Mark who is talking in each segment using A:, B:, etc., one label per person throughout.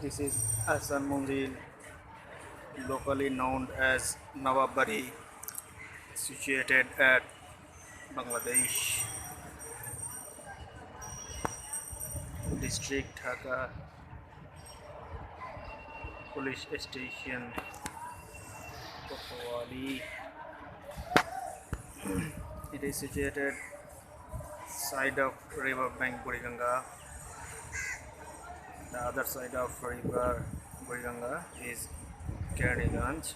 A: This is Hasan Munzil, locally known as Nawabari, situated at Bangladesh. District Dhaka Police Station Kotwali. It is situated side of river bank Buriganga. The other side of river Buriganga is Keraniganj.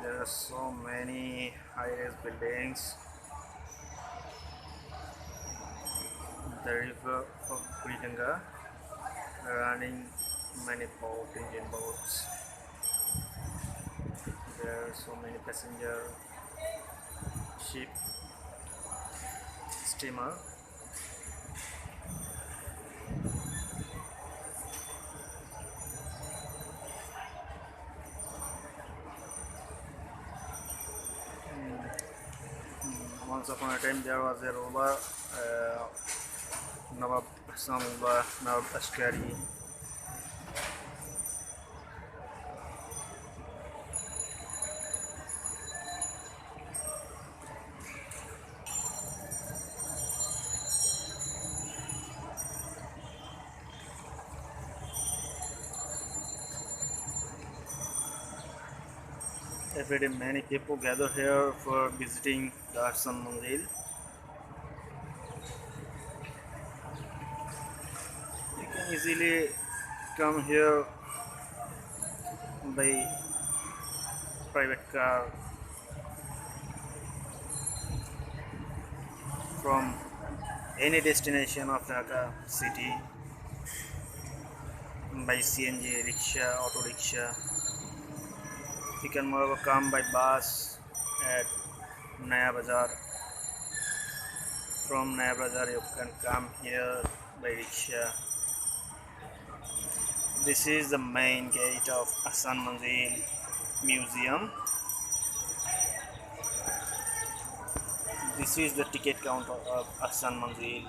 A: There are so many high-rise buildings. The river of running many boat engine boats. There are so many passenger ship steamer. Mm, once upon a time there was a ruler uh, Nawab इस्लामुल्ला Nawab अश्करी every day many people gather here for visiting Darsan Mandir. Easily come here by private car from any destination of Dhaka city by CNG, rickshaw, auto rickshaw. You can moreover come by bus at Naya Bazar. From Naya Bazar you can come here by rickshaw. This is the main gate of Hassan Manzil Museum. This is the ticket counter of Hassan Manzil